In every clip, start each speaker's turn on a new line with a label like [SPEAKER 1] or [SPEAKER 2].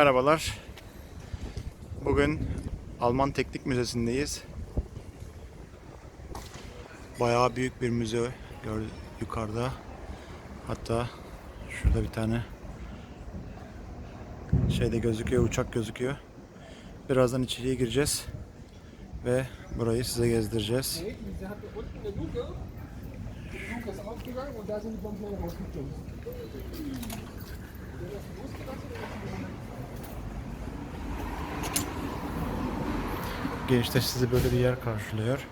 [SPEAKER 1] Merhabalar. Bugün Alman Teknik Müzesi'ndeyiz. Bayağı büyük bir müze gör yukarıda. Hatta şurada bir tane şeyde gözüküyor, uçak gözüküyor. Birazdan içeriye gireceğiz ve burayı size gezdireceğiz. Gençler sizi böyle bir yer karşılıyor.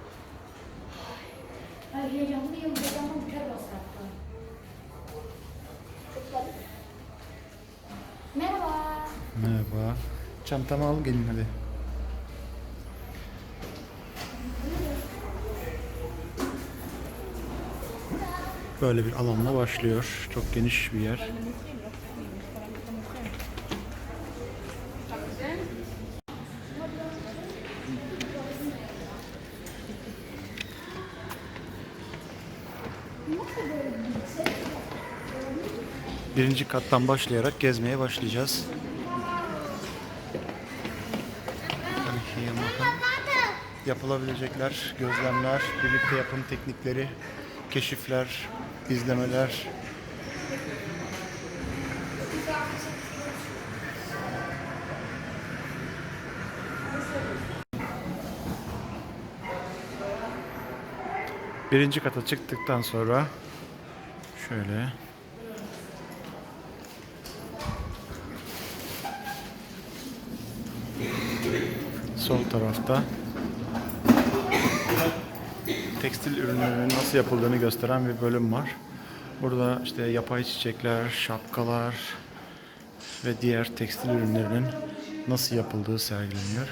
[SPEAKER 2] Merhaba.
[SPEAKER 1] Merhaba. Çantamı al gelin hadi. Böyle bir alanla başlıyor. Çok geniş bir yer. Birinci kattan başlayarak gezmeye başlayacağız. Yapılabilecekler, gözlemler, birlikte yapım teknikleri, keşifler, izlemeler. Birinci kata çıktıktan sonra şöyle sol tarafta tekstil ürünlerinin nasıl yapıldığını gösteren bir bölüm var. Burada işte yapay çiçekler, şapkalar ve diğer tekstil ürünlerinin nasıl yapıldığı sergileniyor.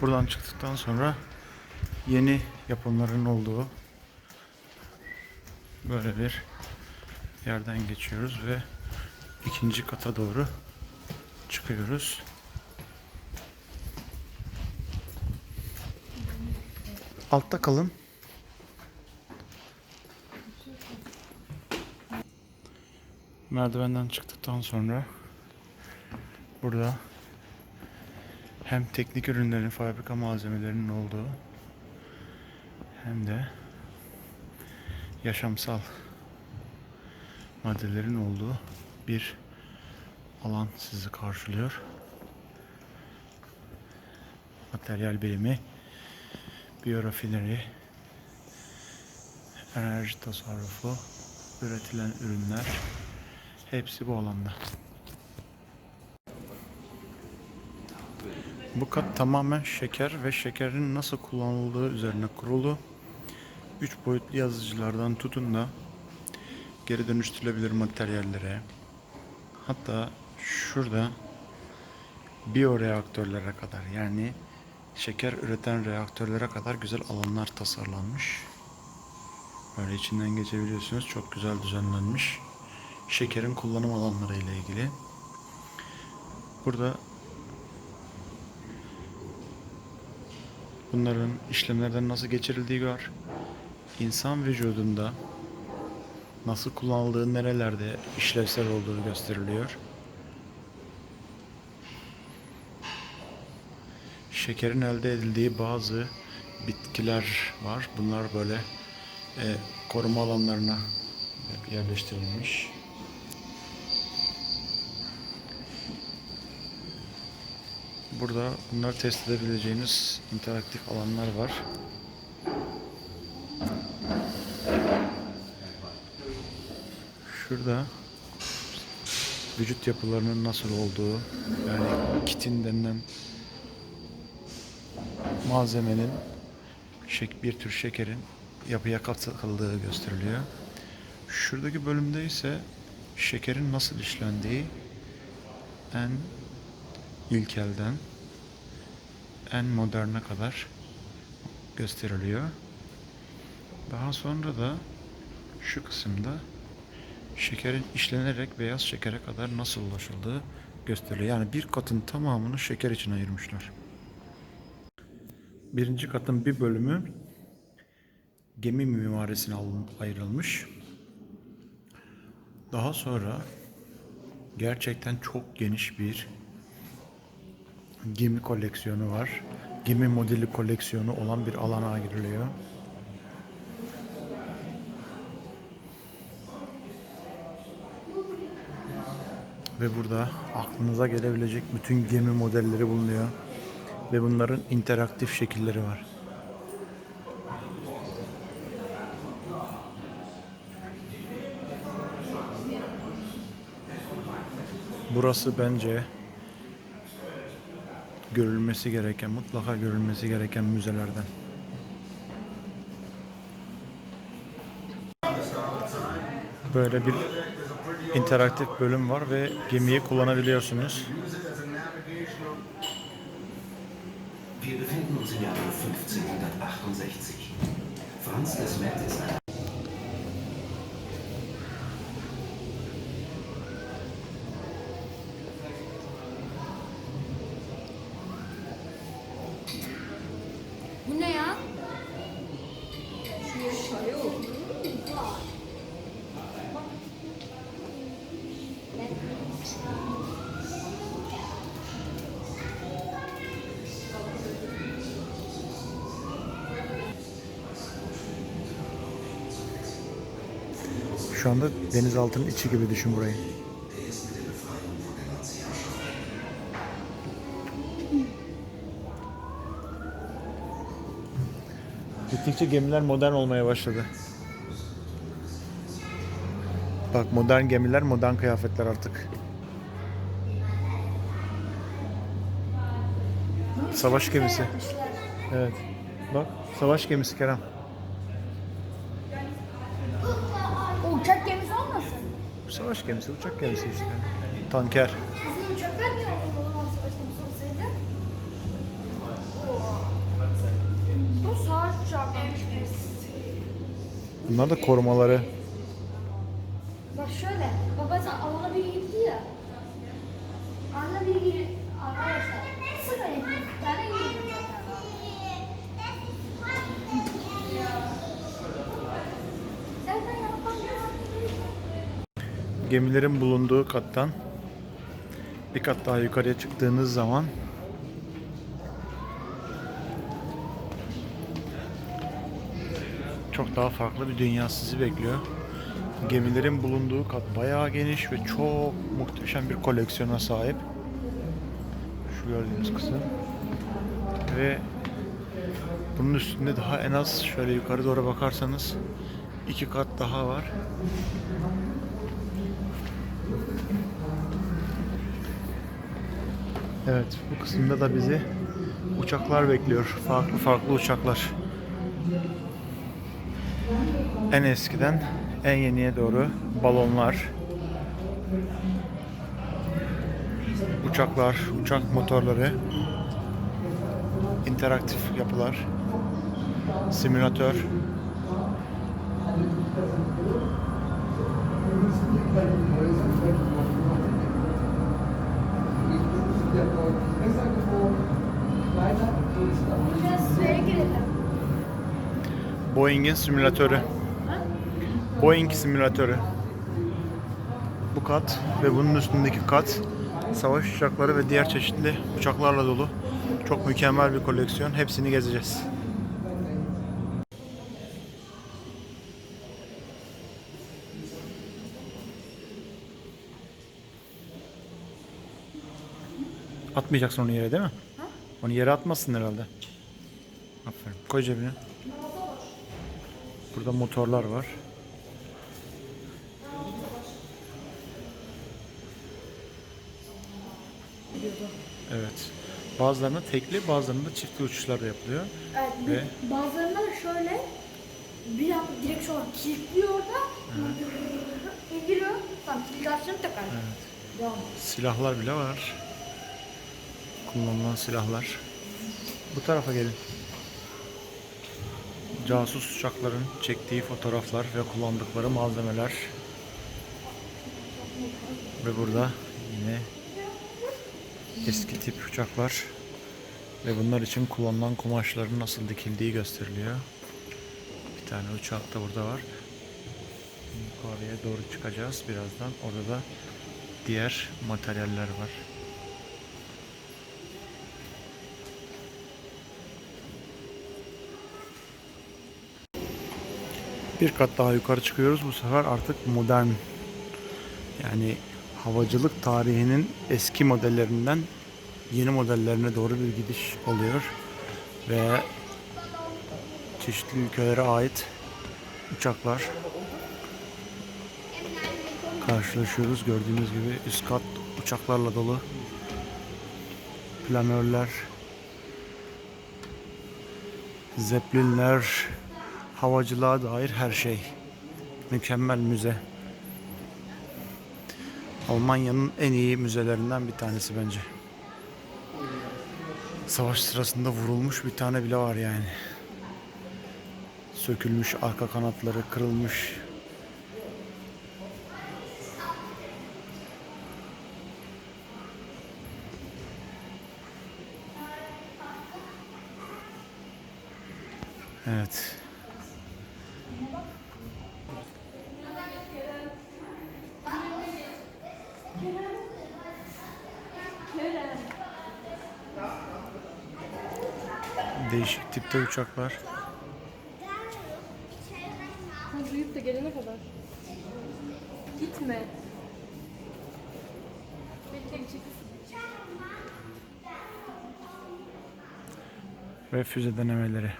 [SPEAKER 1] Buradan çıktıktan sonra yeni yapımların olduğu böyle bir yerden geçiyoruz ve ikinci kata doğru çıkıyoruz. Altta kalın. Merdivenden çıktıktan sonra burada hem teknik ürünlerin, fabrika malzemelerinin olduğu hem de yaşamsal maddelerin olduğu bir alan sizi karşılıyor. Materyal bilimi, biyorafineri, enerji tasarrufu, üretilen ürünler hepsi bu alanda. Bu kat tamamen şeker ve şekerin nasıl kullanıldığı üzerine kurulu. Üç boyutlu yazıcılardan tutun da geri dönüştürülebilir materyallere. Hatta şurada biyoreaktörlere kadar yani şeker üreten reaktörlere kadar güzel alanlar tasarlanmış. Böyle içinden geçebiliyorsunuz. Çok güzel düzenlenmiş. Şekerin kullanım alanları ile ilgili. Burada bunların işlemlerden nasıl geçirildiği var. İnsan vücudunda nasıl kullanıldığı, nerelerde işlevsel olduğu gösteriliyor. Şekerin elde edildiği bazı bitkiler var. Bunlar böyle e, koruma alanlarına yerleştirilmiş. Burada bunları test edebileceğiniz interaktif alanlar var. Şurada vücut yapılarının nasıl olduğu yani kitin denilen malzemenin bir tür şekerin yapıya katıldığı gösteriliyor. Şuradaki bölümde ise şekerin nasıl işlendiği en ilkelden en moderne kadar gösteriliyor. Daha sonra da şu kısımda şekerin işlenerek beyaz şekere kadar nasıl ulaşıldığı gösteriliyor. Yani bir katın tamamını şeker için ayırmışlar. Birinci katın bir bölümü gemi mimarisine ayrılmış. Daha sonra gerçekten çok geniş bir gemi koleksiyonu var. Gemi modeli koleksiyonu olan bir alana giriliyor. Ve burada aklınıza gelebilecek bütün gemi modelleri bulunuyor. Ve bunların interaktif şekilleri var. Burası bence görülmesi gereken, mutlaka görülmesi gereken müzelerden. Böyle bir interaktif bölüm var ve gemiyi kullanabiliyorsunuz.
[SPEAKER 3] Wir befinden uns im Jahre 1568. Franz Desmet ist
[SPEAKER 1] Şu anda denizaltının içi gibi düşün burayı. Gittikçe gemiler modern olmaya başladı. Bak modern gemiler, modern kıyafetler artık. Savaş gemisi. Evet. Bak savaş gemisi Kerem.
[SPEAKER 2] Uçak gemisi olmasın?
[SPEAKER 1] Savaş gemisi, uçak gemisi işte. Tanker.
[SPEAKER 2] Bizim uçaklar
[SPEAKER 1] Bunlar da korumaları.
[SPEAKER 2] Bak şöyle, baba sen alana biri gitti ya. Gitti. Arkadaşlar, yapıyor. Bir tane yapan
[SPEAKER 1] Gemilerin bulunduğu kattan bir kat daha yukarıya çıktığınız zaman çok daha farklı bir dünya sizi bekliyor. Gemilerin bulunduğu kat bayağı geniş ve çok muhteşem bir koleksiyona sahip. Şu gördüğünüz kısım. Ve bunun üstünde daha en az şöyle yukarı doğru bakarsanız iki kat daha var. Evet, bu kısımda da bizi uçaklar bekliyor. Farklı farklı uçaklar. En eskiden en yeniye doğru balonlar, uçaklar, uçak motorları, interaktif yapılar, simülatör. Boeing'in simülatörü. Boeing simülatörü. Bu kat ve bunun üstündeki kat savaş uçakları ve diğer çeşitli uçaklarla dolu. Çok mükemmel bir koleksiyon. Hepsini gezeceğiz. Atmayacaksın onu yere değil mi? Onu yere atmazsın herhalde. Aferin. Koy cebine. Burada motorlar var. Evet. Bazılarında tekli, bazılarında çiftli uçuşlar yapılıyor.
[SPEAKER 2] Evet,
[SPEAKER 1] Ve-
[SPEAKER 2] bazılarında da şöyle bir an direksiyon kilitliyor orada. İndiriyor. Tamam, kilitlasyon takar. Devam.
[SPEAKER 1] Silahlar bile var. Kullanılan silahlar. Bu tarafa gelin. Casus uçakların çektiği fotoğraflar ve kullandıkları malzemeler. Ve burada yine tip uçaklar ve bunlar için kullanılan kumaşların nasıl dikildiği gösteriliyor. Bir tane uçak da burada var. Yukarıya doğru çıkacağız birazdan. Orada da diğer materyaller var. Bir kat daha yukarı çıkıyoruz. Bu sefer artık modern yani havacılık tarihinin eski modellerinden yeni modellerine doğru bir gidiş oluyor. Ve çeşitli ülkelere ait uçaklar karşılaşıyoruz. Gördüğünüz gibi üst kat uçaklarla dolu. Planörler, zeplinler, havacılığa dair her şey. Mükemmel müze. Almanya'nın en iyi müzelerinden bir tanesi bence. Savaş sırasında vurulmuş bir tane bile var yani. Sökülmüş arka kanatları kırılmış. Evet. Değişik tipte uçaklar.
[SPEAKER 4] Sen duyup da gelene kadar. Gitme. Bekle
[SPEAKER 1] ve füze denemeleri.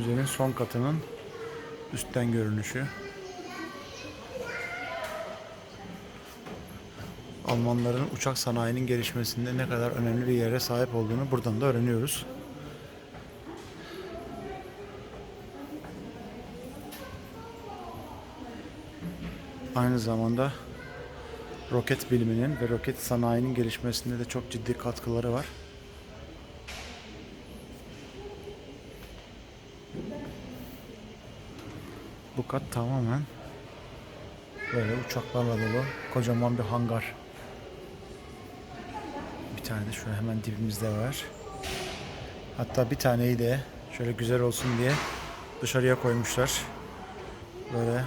[SPEAKER 1] Müzenin son katının üstten görünüşü. Almanların uçak sanayinin gelişmesinde ne kadar önemli bir yere sahip olduğunu buradan da öğreniyoruz. Aynı zamanda roket biliminin ve roket sanayinin gelişmesinde de çok ciddi katkıları var. Bu kat tamamen böyle uçaklarla dolu kocaman bir hangar. Bir tane de şöyle hemen dibimizde var. Hatta bir taneyi de şöyle güzel olsun diye dışarıya koymuşlar. Böyle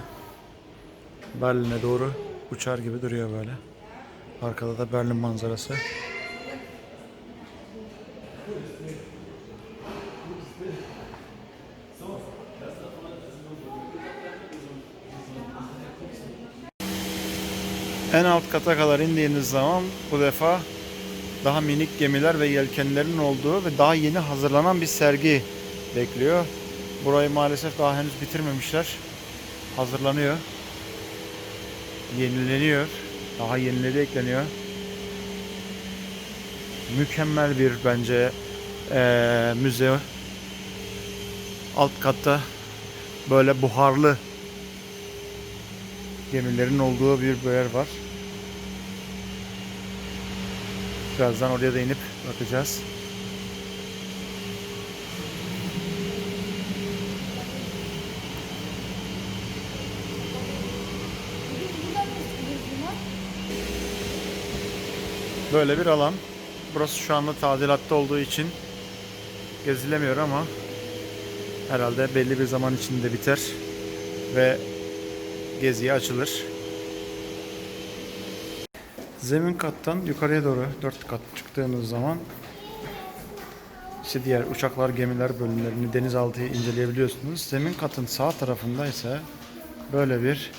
[SPEAKER 1] Berlin'e doğru uçar gibi duruyor böyle. Arkada da Berlin manzarası. En alt kata kadar indiğiniz zaman bu defa daha minik gemiler ve yelkenlerin olduğu ve daha yeni hazırlanan bir sergi bekliyor. Burayı maalesef daha henüz bitirmemişler. Hazırlanıyor. Yenileniyor. Daha yenileri ekleniyor. Mükemmel bir bence eee, müze. Alt katta böyle buharlı gemilerin olduğu bir yer var. Birazdan oraya da inip bakacağız. Böyle bir alan. Burası şu anda tadilatta olduğu için gezilemiyor ama herhalde belli bir zaman içinde biter ve geziye açılır. Zemin kattan yukarıya doğru 4 kat çıktığınız zaman işte diğer uçaklar, gemiler bölümlerini, denizaltıyı inceleyebiliyorsunuz. Zemin katın sağ tarafında ise böyle bir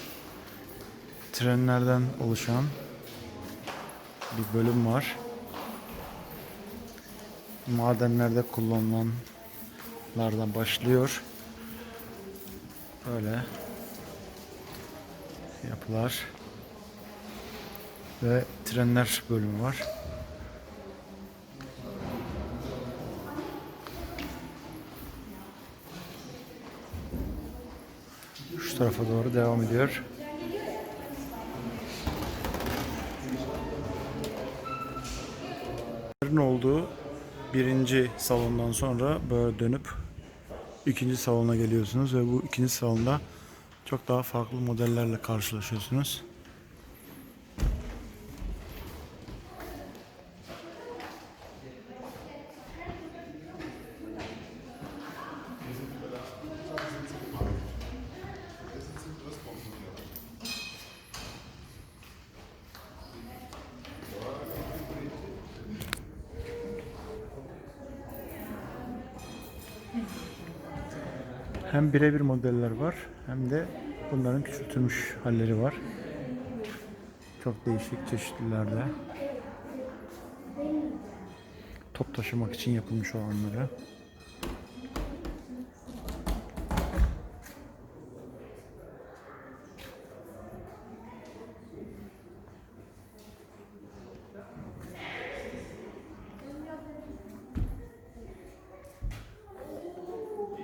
[SPEAKER 1] trenlerden oluşan bir bölüm var. Madenlerde kullanılanlardan başlıyor. Böyle yapılar. Ve trenler bölümü var. Şu tarafa doğru devam ediyor. olduğu birinci salondan sonra böyle dönüp ikinci salona geliyorsunuz ve bu ikinci salonda çok daha farklı modellerle karşılaşıyorsunuz. Birebir modeller var hem de bunların küçültülmüş halleri var. Çok değişik çeşitlilerde. Top taşımak için yapılmış olanları.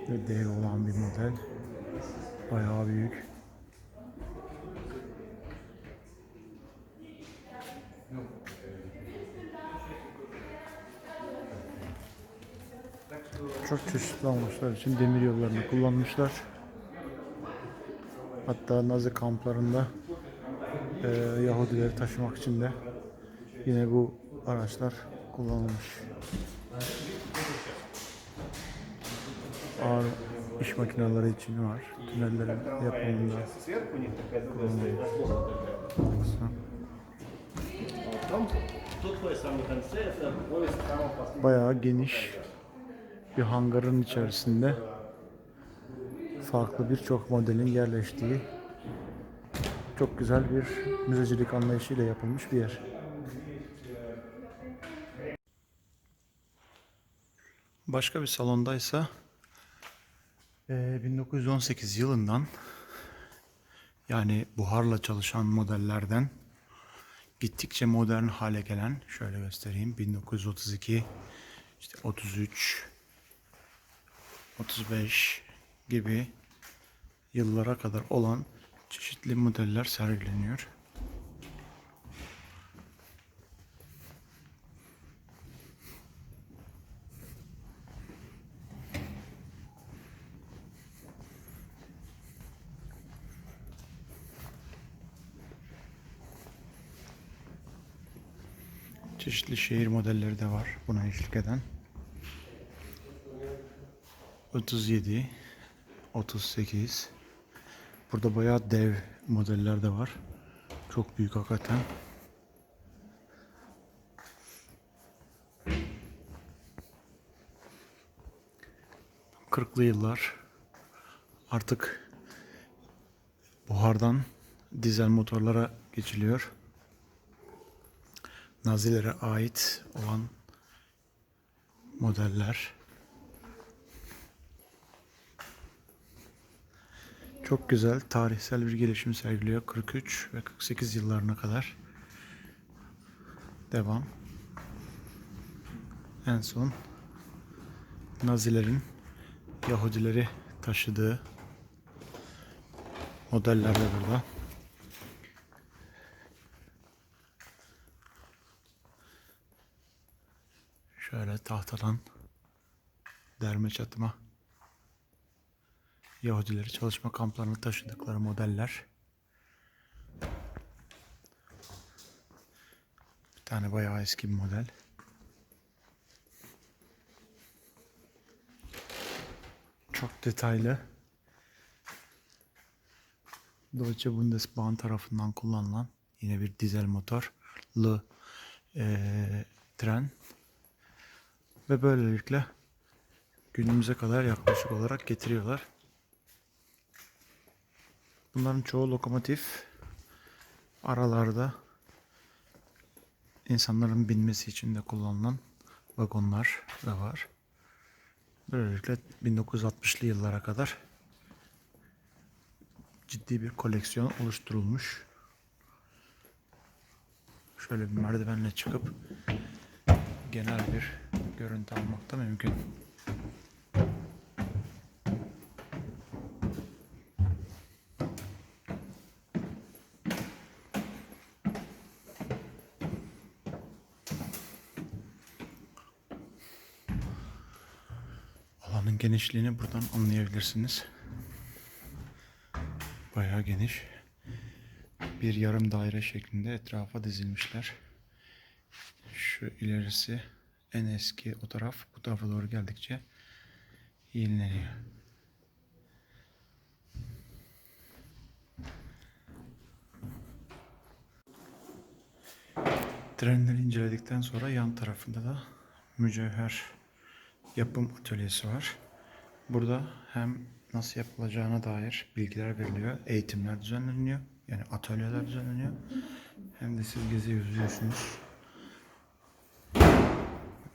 [SPEAKER 1] Ve dev model. Bayağı büyük. Çok çeşitli amaçlar için demir yollarını kullanmışlar. Hatta Nazi kamplarında eee Yahudileri taşımak için de yine bu araçlar kullanılmış. ağır iş makineleri için var. Tünellerin yapımında. Bayağı geniş bir hangarın içerisinde farklı birçok modelin yerleştiği çok güzel bir müzecilik anlayışıyla yapılmış bir yer. Başka bir salondaysa ee, 1918 yılından yani buharla çalışan modellerden gittikçe modern hale gelen şöyle göstereyim 1932 işte 33 35 gibi yıllara kadar olan çeşitli modeller sergileniyor. Çeşitli şehir modelleri de var buna eşlik eden. 37, 38. Burada bayağı dev modeller de var. Çok büyük hakikaten. Kırklı yıllar artık buhardan dizel motorlara geçiliyor. Nazilere ait olan modeller. Çok güzel tarihsel bir gelişim sergiliyor. 43 ve 48 yıllarına kadar. Devam. En son Nazilerin Yahudileri taşıdığı modeller de burada. Şöyle tahtadan derme çatıma Yahudileri çalışma kamplarına taşıdıkları modeller. Bir tane bayağı eski bir model. Çok detaylı. Deutsche Bundesbahn tarafından kullanılan yine bir dizel motorlu eee tren. Ve böylelikle günümüze kadar yaklaşık olarak getiriyorlar. Bunların çoğu lokomotif. Aralarda insanların binmesi için de kullanılan vagonlar da var. Böylelikle 1960'lı yıllara kadar ciddi bir koleksiyon oluşturulmuş. Şöyle bir merdivenle çıkıp genel bir görüntü almak da mümkün. Alanın genişliğini buradan anlayabilirsiniz. Bayağı geniş. Bir yarım daire şeklinde etrafa dizilmişler. Şu ilerisi en eski o taraf. Bu tarafa doğru geldikçe yenileniyor. Trenleri inceledikten sonra yan tarafında da mücevher yapım atölyesi var. Burada hem nasıl yapılacağına dair bilgiler veriliyor, eğitimler düzenleniyor, yani atölyeler düzenleniyor. Hem de siz gezi yüzüyorsunuz.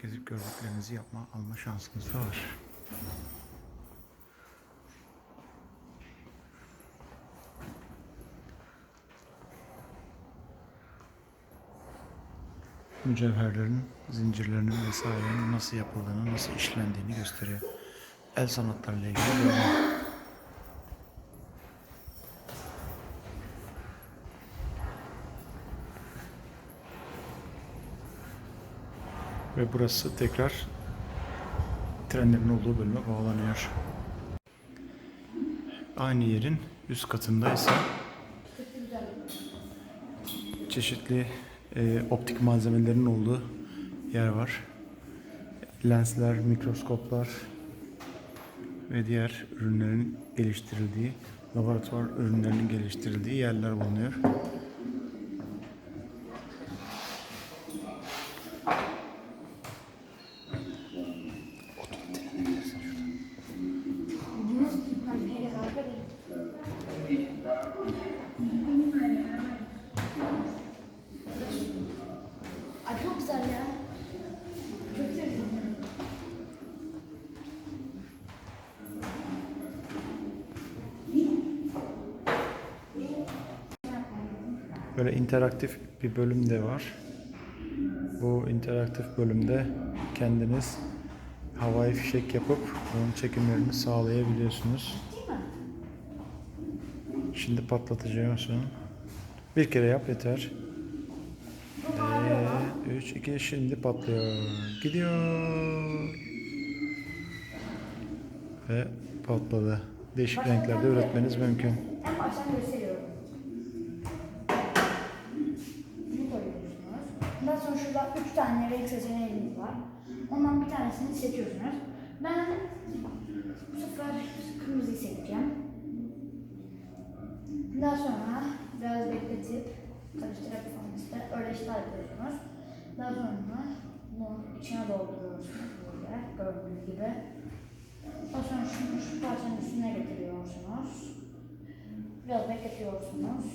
[SPEAKER 1] Gezip gördüklerinizi yapma, alma şansınız da var. mücevherlerin, zincirlerinin vesairenin nasıl yapıldığını, nasıl işlendiğini gösteriyor. El sanatlarıyla ilgili. Ve burası tekrar trenlerin olduğu bölüme bağlanıyor. Aynı yerin üst katındaysa çeşitli e, optik malzemelerin olduğu yer var. Lensler, mikroskoplar ve diğer ürünlerin geliştirildiği, laboratuvar ürünlerinin geliştirildiği yerler bulunuyor.
[SPEAKER 2] Ay çok güzel ya. Çok güzel.
[SPEAKER 1] Böyle interaktif bir bölüm de var. Bu interaktif bölümde kendiniz havai fişek yapıp onun çekimlerini sağlayabiliyorsunuz. Şimdi patlatacağım son. Bir kere yap yeter. 3, 2, şimdi patlıyor. Gidiyor. Ve patladı. Değişik renklerde üretmeniz mümkün.
[SPEAKER 2] En baştan gösteriyorum. Bunu koyuyorsunuz. Ondan sonra şurada üç tane renk seçeneğiniz var. Ondan bir tanesini seçiyorsunuz. Ben bu sefer kırmızıyı seçeceğim. Daha sonra biraz bekletip karıştırarak falan öyle işler yapıyorsunuz. Daha sonra bunu içine dolduruyorsunuz böyle gördüğünüz gibi. Daha sonra şunu şu parçanın üstüne getiriyorsunuz. Biraz bekletiyorsunuz.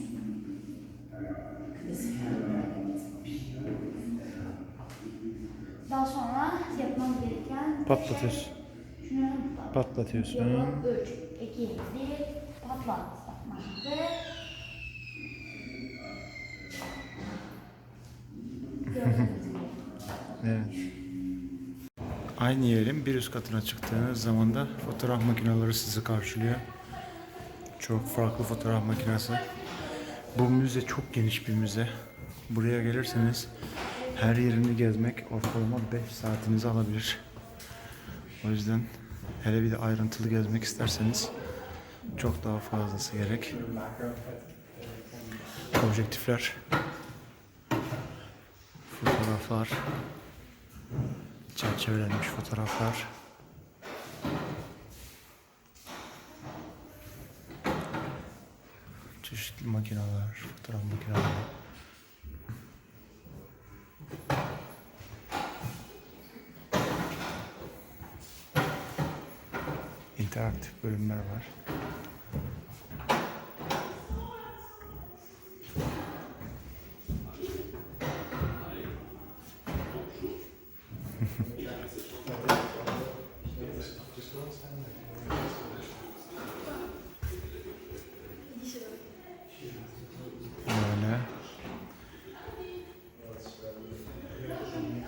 [SPEAKER 2] Daha sonra yapmam gereken
[SPEAKER 1] Patlatıyorsun.
[SPEAKER 2] Şey, şunu
[SPEAKER 1] Patlatıyorsun.
[SPEAKER 2] Diyorum 3, 2, 1, patlat. Gibi.
[SPEAKER 1] Evet. Aynı yerin bir üst katına çıktığınız zaman da fotoğraf makineleri sizi karşılıyor. Çok farklı fotoğraf makinesi. Bu müze çok geniş bir müze. Buraya gelirseniz her yerini gezmek ortalama 5 saatinizi alabilir. O yüzden hele bir de ayrıntılı gezmek isterseniz çok daha fazlası gerek. Objektifler, fotoğraflar, çerçevelenmiş fotoğraflar. Çeşitli makineler, fotoğraf makineleri. Bölümler var.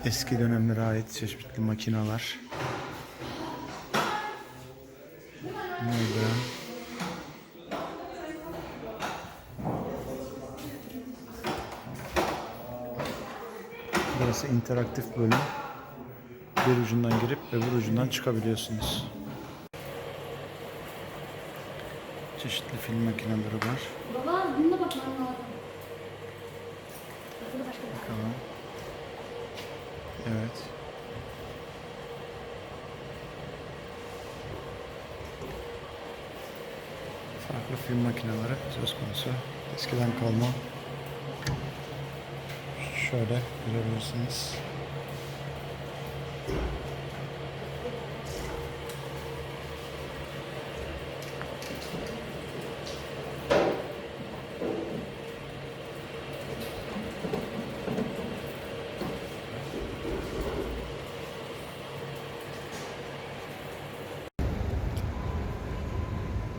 [SPEAKER 1] Eski dönemlere ait çeşitli makineler. Burası interaktif bölüm. Bir ucundan girip öbür ucundan çıkabiliyorsunuz. Çeşitli film makineleri var.
[SPEAKER 2] Baba bununla bakmam lazım.
[SPEAKER 1] Bakalım. Evet. Farklı film makineleri söz konusu. Eskiden kalma. Şöyle görebilirsiniz.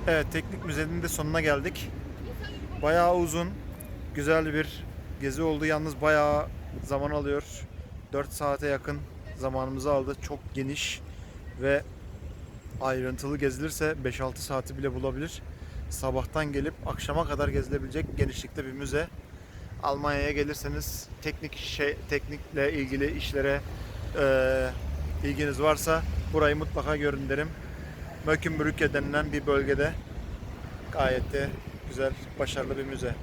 [SPEAKER 1] Evet, teknik müzenin de sonuna geldik. Bayağı uzun, güzel bir gezi oldu. Yalnız bayağı zaman alıyor. 4 saate yakın zamanımızı aldı. Çok geniş ve ayrıntılı gezilirse 5-6 saati bile bulabilir. Sabahtan gelip akşama kadar gezilebilecek genişlikte bir müze. Almanya'ya gelirseniz teknik şey teknikle ilgili işlere eee, ilginiz varsa burayı mutlaka görün derim. Mökenbrücke denilen bir bölgede gayet de güzel, başarılı bir müze.